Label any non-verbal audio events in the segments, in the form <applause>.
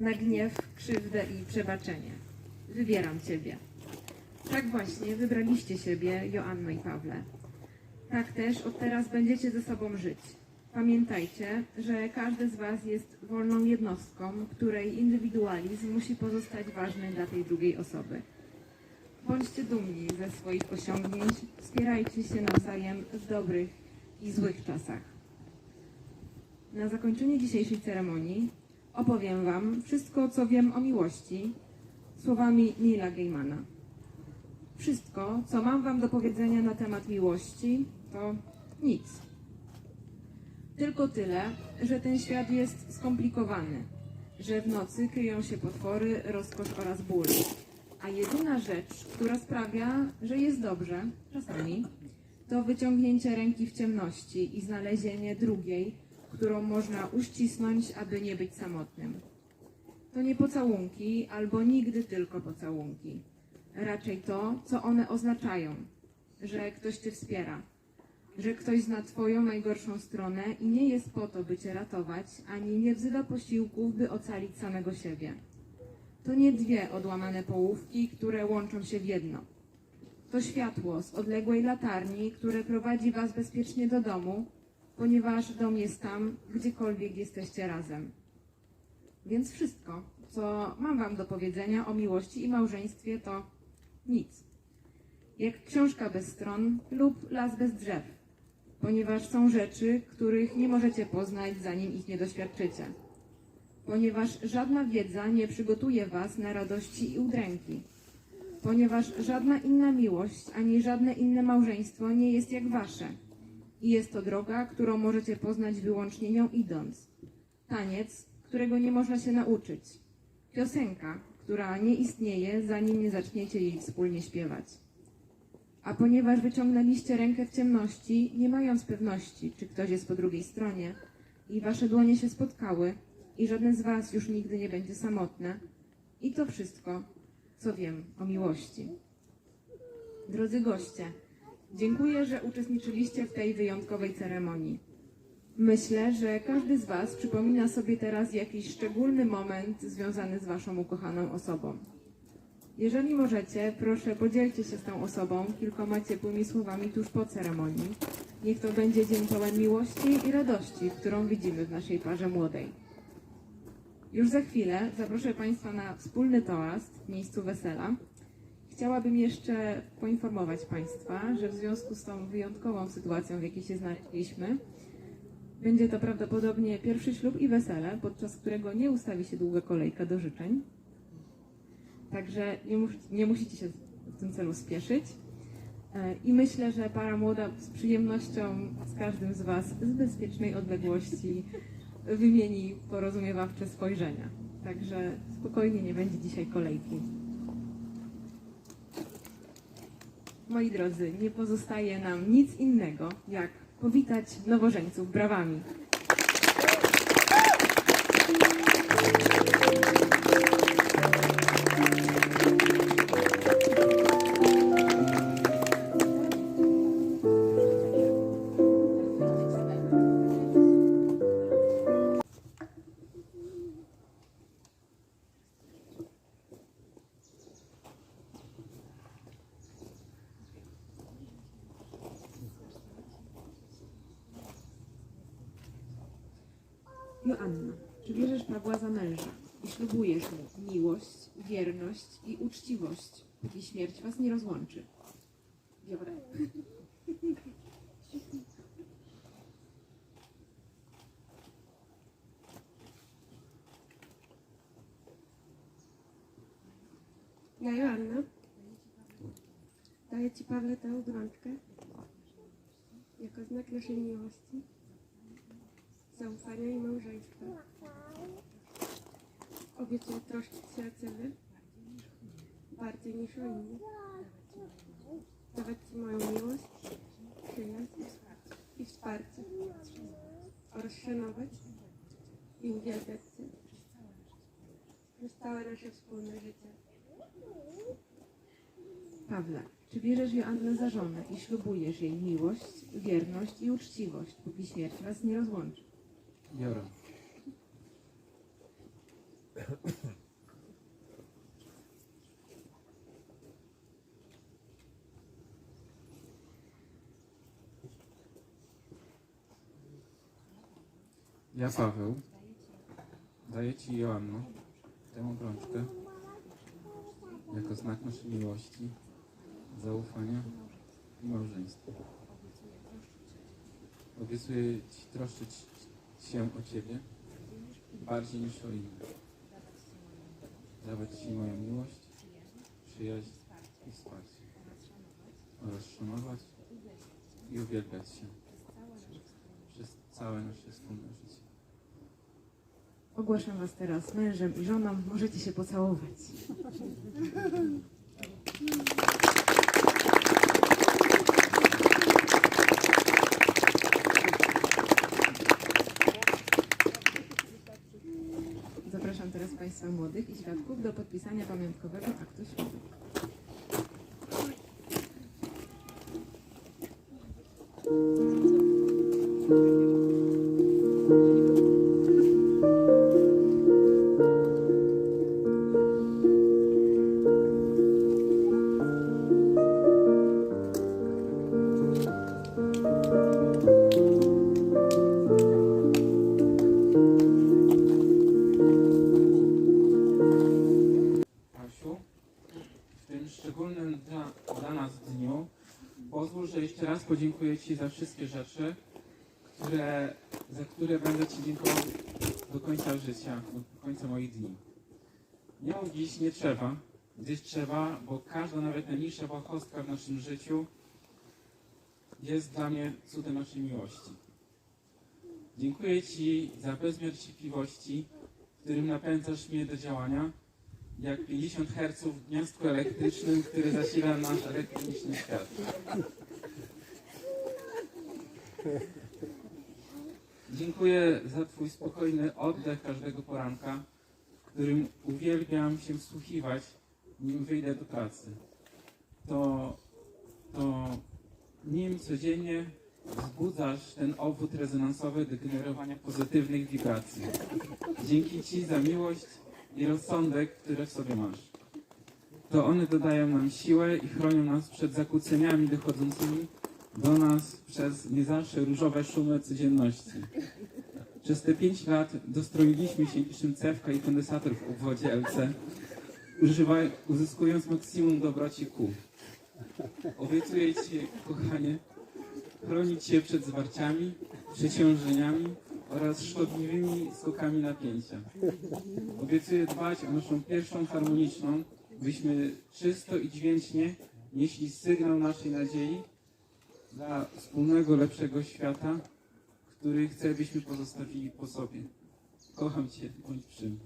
na gniew, krzywdę i przebaczenie. Wybieram Ciebie. Tak właśnie wybraliście siebie, Joanno i Pawle. Tak też od teraz będziecie ze sobą żyć. Pamiętajcie, że każdy z Was jest wolną jednostką, której indywidualizm musi pozostać ważny dla tej drugiej osoby. Bądźcie dumni ze swoich osiągnięć, wspierajcie się nawzajem w dobrych i złych czasach. Na zakończenie dzisiejszej ceremonii opowiem Wam wszystko, co wiem o miłości, słowami Nila Gaimana. Wszystko, co mam Wam do powiedzenia na temat miłości, to nic. Tylko tyle, że ten świat jest skomplikowany, że w nocy kryją się potwory, rozkosz oraz ból. A jedyna rzecz, która sprawia, że jest dobrze, czasami, to wyciągnięcie ręki w ciemności i znalezienie drugiej, którą można uścisnąć, aby nie być samotnym. To nie pocałunki, albo nigdy tylko pocałunki. Raczej to, co one oznaczają, że ktoś cię wspiera, że ktoś zna twoją najgorszą stronę i nie jest po to, by cię ratować, ani nie wzywa posiłków, by ocalić samego siebie. To nie dwie odłamane połówki, które łączą się w jedno. To światło z odległej latarni, które prowadzi was bezpiecznie do domu, ponieważ dom jest tam, gdziekolwiek jesteście razem. Więc wszystko, co mam wam do powiedzenia o miłości i małżeństwie, to nic. Jak książka bez stron lub las bez drzew, ponieważ są rzeczy, których nie możecie poznać, zanim ich nie doświadczycie. Ponieważ żadna wiedza nie przygotuje was na radości i udręki. Ponieważ żadna inna miłość ani żadne inne małżeństwo nie jest jak wasze. I jest to droga, którą możecie poznać wyłącznie nią idąc. Taniec, którego nie można się nauczyć. Piosenka, która nie istnieje, zanim nie zaczniecie jej wspólnie śpiewać. A ponieważ wyciągnęliście rękę w ciemności, nie mając pewności, czy ktoś jest po drugiej stronie, i wasze dłonie się spotkały, i żadne z was już nigdy nie będzie samotne, i to wszystko, co wiem o miłości. Drodzy goście, dziękuję, że uczestniczyliście w tej wyjątkowej ceremonii. Myślę, że każdy z Was przypomina sobie teraz jakiś szczególny moment związany z Waszą ukochaną osobą. Jeżeli możecie, proszę podzielcie się z tą osobą kilkoma ciepłymi słowami tuż po ceremonii. Niech to będzie dzień pełen miłości i radości, którą widzimy w naszej parze młodej. Już za chwilę zaproszę Państwa na wspólny toast w miejscu wesela. Chciałabym jeszcze poinformować Państwa, że w związku z tą wyjątkową sytuacją, w jakiej się znaleźliśmy, będzie to prawdopodobnie pierwszy ślub i wesele, podczas którego nie ustawi się długa kolejka do życzeń. Także nie, mus, nie musicie się w tym celu spieszyć. E, I myślę, że para młoda z przyjemnością z każdym z Was z bezpiecznej odległości wymieni porozumiewawcze spojrzenia. Także spokojnie nie będzie dzisiaj kolejki. Moi drodzy, nie pozostaje nam nic innego, jak powitać nowożeńców brawami. Joanna, czy bierzesz Pawła za męża i ślubujesz mu miłość, wierność i uczciwość, póki śmierć was nie rozłączy? Biorę. Ja Joanna, daję Ci Pawle tę obrączkę jako znak naszej miłości, zaufania i małżeństwa. Obiecuję troszczyć się o Ciebie bardziej niż o innych, dawać Ci moją miłość, przyjaźń i wsparcie oraz szanować i uwielbiać Cię przez całe nasze wspólne życie. Pawle, czy bierzesz Joannę za żonę i ślubujesz jej miłość, wierność i uczciwość, póki śmierć was nie rozłączy? Biorę. Ja, Paweł, daję Ci, Joanno, tę obrączkę jako znak naszej miłości, zaufania i małżeństwa. Obiecuję Ci troszczyć się o Ciebie bardziej niż o innych. Dawać Ci moją miłość, przyjaźń i wsparcie oraz szanować i uwielbiać się przez całe nasze wspólne życie. Ogłaszam Was teraz mężem i żoną. Możecie się pocałować. Zapraszam teraz Państwa młodych i świadków do podpisania pamiątkowego aktu ślubu. Dla, dla nas dniu pozwól, że jeszcze raz podziękuję Ci za wszystkie rzeczy, które, za które będę Ci dziękował do końca życia, do końca moich dni. Nie dziś nie trzeba, gdyż trzeba, bo każda, nawet najmniejsza błahostka w naszym życiu jest dla mnie cudem naszej miłości. Dziękuję Ci za bezmiar cierpliwości, którym napędzasz mnie do działania, jak 50 Hz w gniazdku elektrycznym, który zasila nasz elektroniczny świat. Dziękuję za Twój spokojny oddech każdego poranka, w którym uwielbiam się wsłuchiwać, nim wyjdę do pracy. To, to nim codziennie wzbudzasz ten obwód rezonansowy do generowania pozytywnych wibracji. Dzięki Ci za miłość i rozsądek, które w sobie masz. To one dodają nam siłę i chronią nas przed zakłóceniami dochodzącymi do nas przez nie zawsze różowe szumy codzienności. Przez te pięć lat dostroiliśmy się niczym cewka i kondensator w obwodzie LC, uzyskując maksimum dobroci kół. Obiecuję Ci, kochanie, chronić Cię przed zwarciami, przeciążeniami oraz szkodliwymi skokami napięcia. Obiecuję dbać o naszą pierwszą harmoniczną, byśmy czysto i dźwięcznie nieśli sygnał naszej nadziei dla wspólnego, lepszego świata, który chcę, byśmy pozostawili po sobie. Kocham Cię, bądź przy mnie.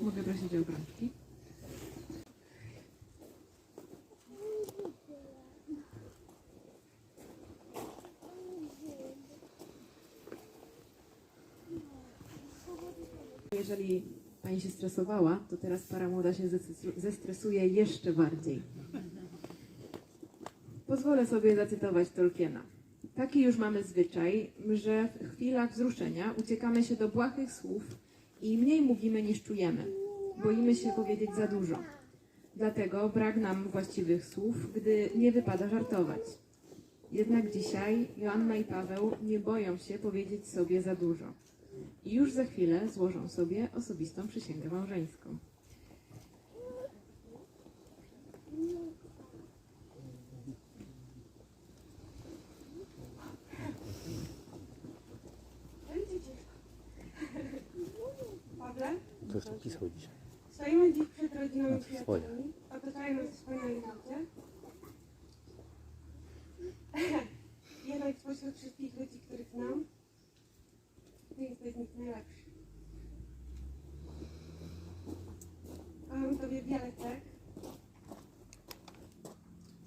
Mogę prosić o? Jeżeli Pani się stresowała, to teraz para młoda się zes- zestresuje jeszcze bardziej. Pozwolę sobie zacytować Tolkiena. Taki już mamy zwyczaj, że w chwilach wzruszenia uciekamy się do błahych słów i mniej mówimy niż czujemy. Boimy się powiedzieć za dużo. Dlatego brak nam właściwych słów, gdy nie wypada żartować. Jednak dzisiaj Joanna i Paweł nie boją się powiedzieć sobie za dużo. I już za chwilę złożą sobie osobistą przysięgę małżeńską. Pawle, To już napisał dzisiaj. stoimy dziś przed rodziną i przyjaciółmi. Otaczają nas wspaniali ludzie. Jednak spośród wszystkich ludzi, których znam, ty jesteś najlepszy. Kocham Tobie wiele cech.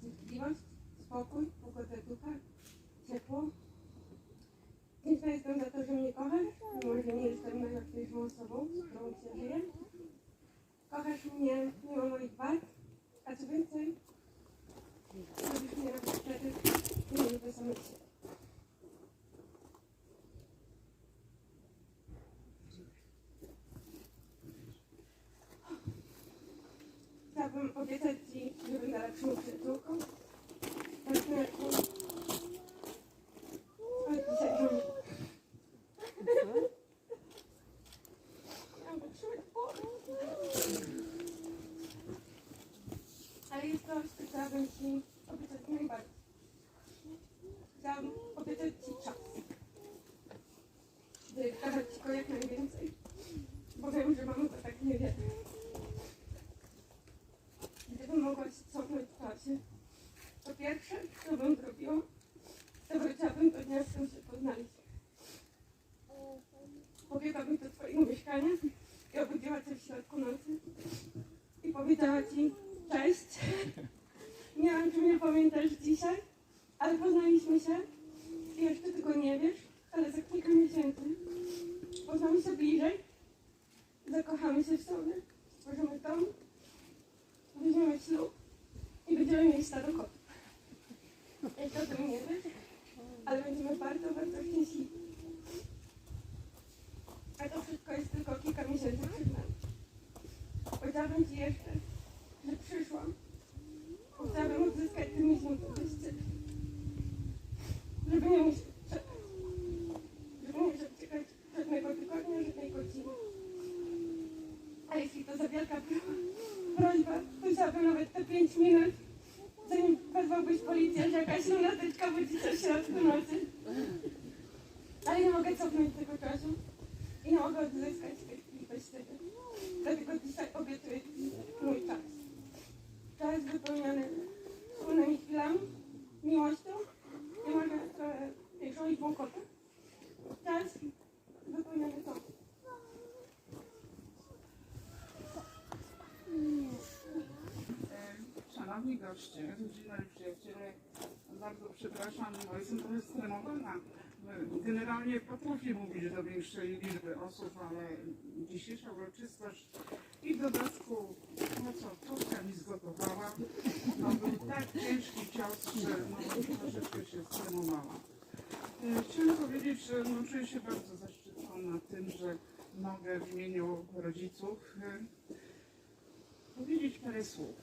Cierpliwość, spokój, pogodę ducha, ciepło. Wdzięczna jestem za to, że mnie kochasz, mimo że nie jestem najłatwiejszą osobą, z którą się żyje. Kochasz mnie mimo moich walk, a co więcej, lubisz mnie wtedy, gdy nie lubię samych siebie. Chciałabym obiecać Ci, że będę lepszą przyjaciółką, partnerką. Ale jest co chciałabym Ci obiecać najbardziej. Chciałabym obiecać Ci czas. Dawać Ci go jak najwięcej, bo wiem, że mamy to tak niewiele. Gdybym mogła się cofnąć w czasie, to pierwsze, co bym zrobiła, to wróciłabym do dnia, w którym się poznaliśmy. Pobiegłabym do Twojego mieszkania i obudziła Cię w środku nocy i powiedziała Ci cześć. Nie wiem, czy mnie pamiętasz dzisiaj, ale poznaliśmy się i jeszcze tego nie wiesz, ale za kilka miesięcy poznamy się bliżej, zakochamy się w sobie, stworzymy dom, weźmiemy ślub i będziemy mieć stado kotów. Wiesz, ale będziemy bardzo, bardzo szczęśliwi. A to wszystko jest tylko kilka miesięcy przed nami. Powiedziałabym Ci jeszcze, że przyszłam. Chciałabym odzyskać ten miesiąc Ciebie. Żeby nie musieć czekać. Żeby nie musieć czekać żadnego tygodnia, żadnej godziny. A jeśli to za wielka pro- prośba, to chciałabym nawet te pięć minut, zanim wezwałbyś policję, że jakaś lunatyczka budzi cię w środku nocy. Ale nie mogę cofnąć tego czasu i nie mogę odzyskać tej chwili obiecuję Ci mój czas. Czas wypełniony wspólnymi chwilami, miłością i może trochę większą liczbą kotów. Czas wypełniony tą. E, Szanowni goście, rodzina i przyjaciele, bardzo przepraszam, bo jestem trochę stremowana. Generalnie potrafię mówić do większej liczby osób, ale dzisiejsza uroczystość i w dodatku, no co, córka mi zgotowała, no był tak ciężki cios, że no, troszeczkę się stremowałam. E, Chciałam powiedzieć, że no, czuję się bardzo zaszczycona tym, że mogę w imieniu rodziców e, powiedzieć parę słów,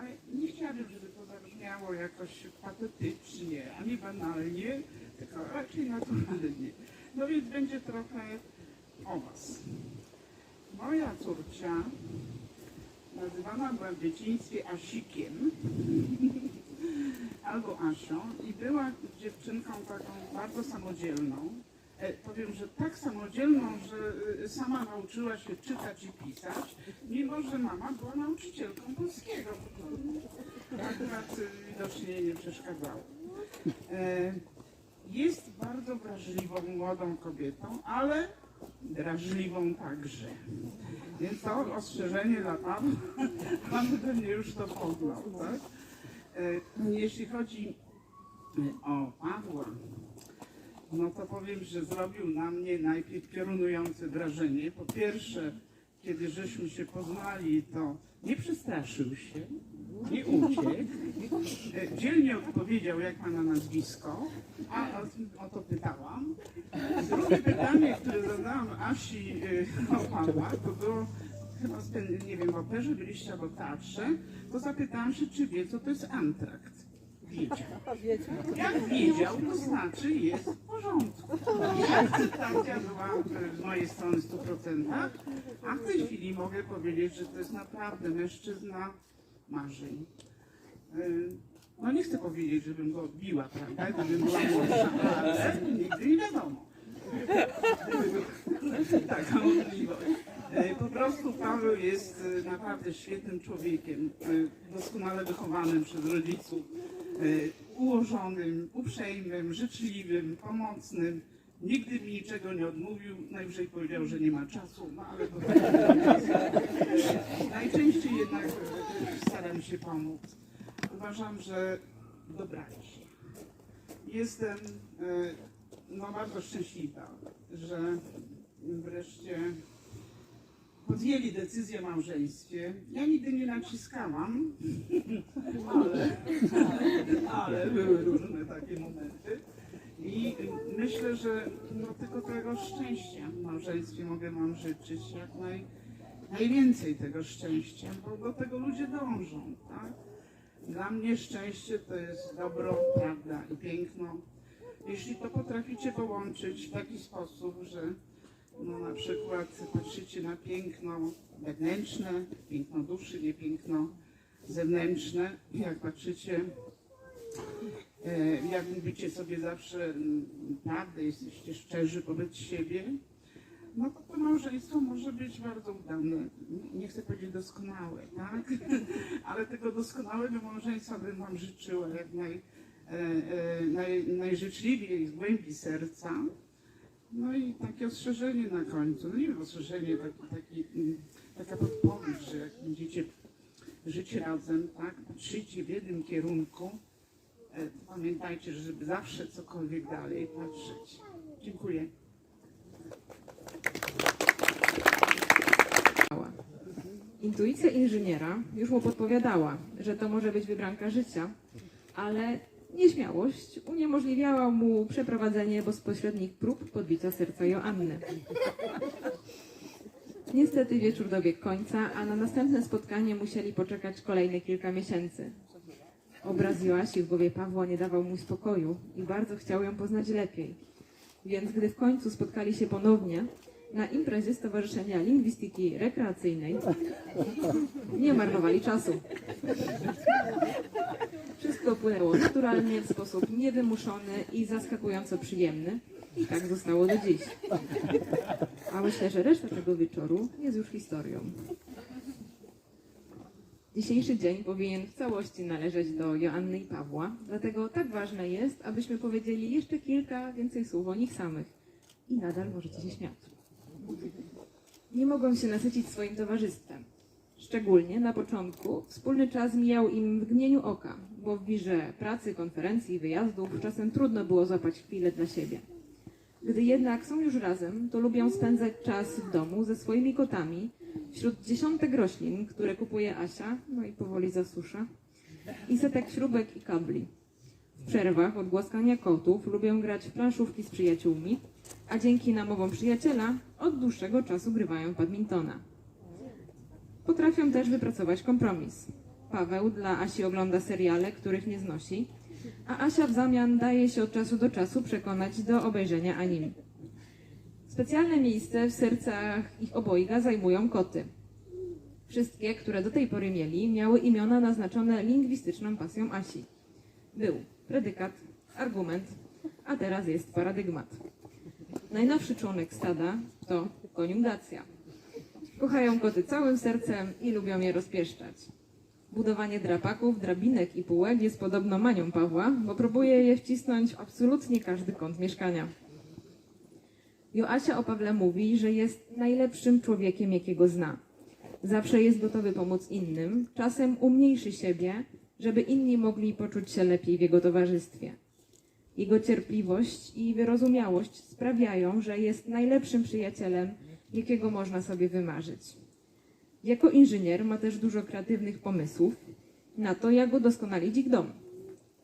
ale nie chciałabym, żeby to zabrzmiało jakoś patetycznie, ani banalnie, tylko raczej naturalnie. No więc będzie trochę o Was. Moja córcia nazywana była w dzieciństwie Asikiem albo Asią i była dziewczynką taką bardzo samodzielną. E, powiem, że tak samodzielną, że e, sama nauczyła się czytać i pisać, mimo że mama była nauczycielką polskiego. To akurat e, widocznie nie przeszkadzało. Jest bardzo wrażliwą młodą kobietą, ale drażliwą także. Więc to ostrzeżenie dla Pan, <laughs> Pan pewnie już to poznał, tak? Jeśli chodzi o Pawła, no to powiem, że zrobił na mnie najpierw piorunujące wrażenie. Po pierwsze, kiedy żeśmy się poznali, to nie przestraszył się, nie uciekł. Dzielnie odpowiedział, jak ma na nazwisko, a o, o to pytałam. Drugie pytanie, które zadałam Asi e, o Pawła, to było chyba, nie wiem, w operze byliście albo teatrze, to zapytałam się, czy wie, co to jest antrakt. Wiedział. Jak wiedział, to znaczy jest w porządku. Akceptacja była e, z mojej strony w 100%, a w tej chwili mogę powiedzieć, że to jest naprawdę mężczyzna marzeń. E, No nie chcę powiedzieć, żebym go biła, prawda, gdybym była młodsza, ale nigdy nie wiadomo. Taka możliwość. E, Po prostu Paweł jest naprawdę świetnym człowiekiem, doskonale wychowanym przez rodziców, ułożonym, uprzejmym, życzliwym, pomocnym. Nigdy mi niczego nie odmówił, najwyżej powiedział, że nie ma czasu, no ale to <laughs> najczęściej jednak staram się pomóc. Uważam, że dobrali się. Jestem e, no, bardzo szczęśliwa, że wreszcie podjęli decyzję o małżeństwie. Ja nigdy nie naciskałam, ale, ale były różne takie momenty. I myślę, że no, tylko tego szczęścia w małżeństwie mogę Wam życzyć jak najwięcej tego szczęścia, bo do tego ludzie dążą, tak? Dla mnie szczęście to jest dobro, prawda i piękno. Jeśli to potraficie połączyć w taki sposób, że no na przykład patrzycie na piękno wewnętrzne, piękno duszy, nie piękno zewnętrzne, jak patrzycie, e, jak mówicie sobie zawsze mm, prawdę, jesteście szczerzy wobec siebie, no to to małżeństwo może być bardzo udane. Nie chcę powiedzieć doskonałe, tak? <laughs> Ale tego doskonałego małżeństwa bym Wam życzyła jak naj, e, e, naj, najżyczliwiej z głębi serca. No i takie ostrzeżenie na końcu, no nie wiem, ostrzeżenie, taki, taki, mm, taka podpowiedź, że jak będziecie żyć razem, tak, patrzycie w jednym kierunku, e, pamiętajcie, żeby zawsze cokolwiek dalej patrzeć. Dziękuję. Intuicja inżyniera już mu podpowiadała, że to może być wybranka życia, ale nieśmiałość uniemożliwiała mu przeprowadzenie bezpośrednich prób podbicia serca Joanny. Niestety wieczór dobiegł końca, a na następne spotkanie musieli poczekać kolejne kilka miesięcy. Obraz Joasi w głowie Pawła nie dawał mu spokoju i bardzo chciał ją poznać lepiej. Więc gdy w końcu spotkali się ponownie na imprezie Stowarzyszenia Lingwistyki Rekreacyjnej, nie marnowali czasu. Wszystko płynęło naturalnie, w sposób niewymuszony i zaskakująco przyjemny. I tak zostało do dziś. A myślę, że reszta tego wieczoru jest już historią. Dzisiejszy dzień powinien w całości należeć do Joanny i Pawła, dlatego tak ważne jest, abyśmy powiedzieli jeszcze kilka więcej słów o nich samych. I nadal możecie się śmiać. Nie mogą się nasycić swoim towarzystwem. Szczególnie na początku wspólny czas mijał im w gnieniu oka, bo w wirze pracy, konferencji, wyjazdów czasem trudno było złapać chwilę dla siebie. Gdy jednak są już razem, to lubią spędzać czas w domu ze swoimi kotami, wśród dziesiątek roślin, które kupuje Asia, no i powoli zasusza, i setek śrubek i kabli. W przerwach od głaskania kotów lubią grać w planszówki z przyjaciółmi, a dzięki namowom przyjaciela od dłuższego czasu grywają w badmintona. Potrafią też wypracować kompromis. Paweł dla Asi ogląda seriale, których nie znosi, a Asia w zamian daje się od czasu do czasu przekonać do obejrzenia anime. Specjalne miejsce w sercach ich obojga zajmują koty. Wszystkie, które do tej pory mieli, miały imiona naznaczone lingwistyczną pasją Asi. Był predykat, argument, a teraz jest paradygmat. Najnowszy członek stada to koniugacja. Kochają koty całym sercem i lubią je rozpieszczać. Budowanie drapaków, drabinek i półek jest podobno manią Pawła, bo próbuje je wcisnąć w absolutnie każdy kąt mieszkania. Joasia o Pawle mówi, że jest najlepszym człowiekiem, jakiego zna. Zawsze jest gotowy pomóc innym, czasem umniejszy siebie, żeby inni mogli poczuć się lepiej w jego towarzystwie. Jego cierpliwość i wyrozumiałość sprawiają, że jest najlepszym przyjacielem, jakiego można sobie wymarzyć. Jako inżynier ma też dużo kreatywnych pomysłów na to, jak udoskonalić ich dom.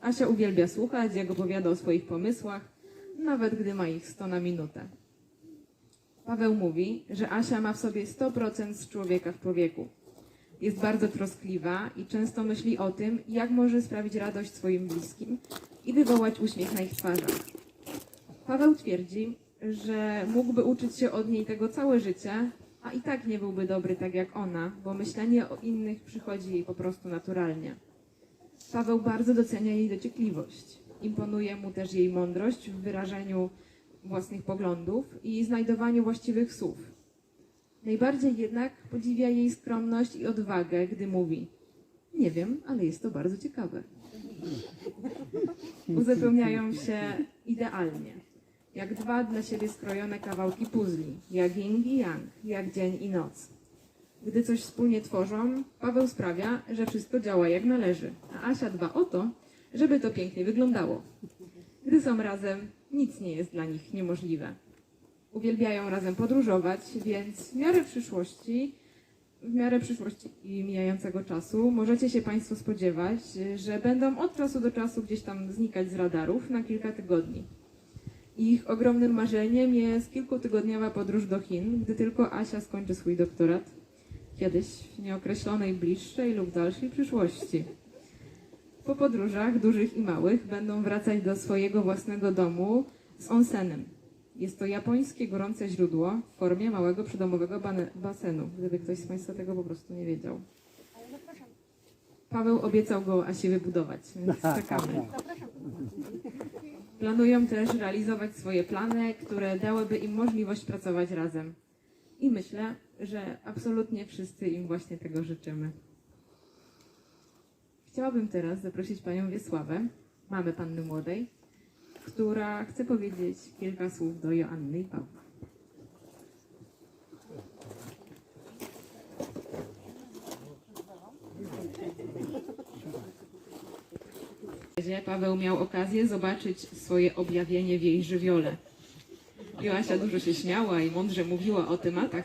Asia uwielbia słuchać, jak opowiada o swoich pomysłach, nawet gdy ma ich 100 na minutę. Paweł mówi, że Asia ma w sobie 100% z człowieka w człowieku. Jest bardzo troskliwa i często myśli o tym, jak może sprawić radość swoim bliskim i wywołać uśmiech na ich twarzach. Paweł twierdzi, że mógłby uczyć się od niej tego całe życie, a i tak nie byłby dobry tak jak ona, bo myślenie o innych przychodzi jej po prostu naturalnie. Paweł bardzo docenia jej dociekliwość. Imponuje mu też jej mądrość w wyrażeniu własnych poglądów i znajdowaniu właściwych słów. Najbardziej jednak podziwia jej skromność i odwagę, gdy mówi: Nie wiem, ale jest to bardzo ciekawe. <laughs> Uzupełniają się idealnie, jak dwa dla siebie skrojone kawałki puzli, jak yin i yang, jak dzień i noc. Gdy coś wspólnie tworzą, Paweł sprawia, że wszystko działa jak należy, a Asia dba o to, żeby to pięknie wyglądało. Gdy są razem, nic nie jest dla nich niemożliwe. Uwielbiają razem podróżować, więc w miarę przyszłości, w miarę przyszłości i mijającego czasu możecie się Państwo spodziewać, że będą od czasu do czasu gdzieś tam znikać z radarów na kilka tygodni. Ich ogromnym marzeniem jest kilkutygodniowa podróż do Chin, gdy tylko Asia skończy swój doktorat. kiedyś w nieokreślonej bliższej lub dalszej przyszłości. Po podróżach, dużych i małych, będą wracać do swojego własnego domu z onsenem. Jest to japońskie gorące źródło w formie małego przydomowego basenu, gdyby ktoś z Państwa tego po prostu nie wiedział. Paweł obiecał go Asi wybudować, więc <laughs> czekamy. Planują też realizować swoje plany, które dałyby im możliwość pracować razem. I myślę, że absolutnie wszyscy im właśnie tego życzymy. Chciałabym teraz zaprosić panią Wiesławę, mamę panny młodej, która chce powiedzieć kilka słów do Joanny i Pawła. Paweł miał okazję zobaczyć swoje objawienie w jej żywiole. Joasia dużo się śmiała i mądrze mówiła o tematach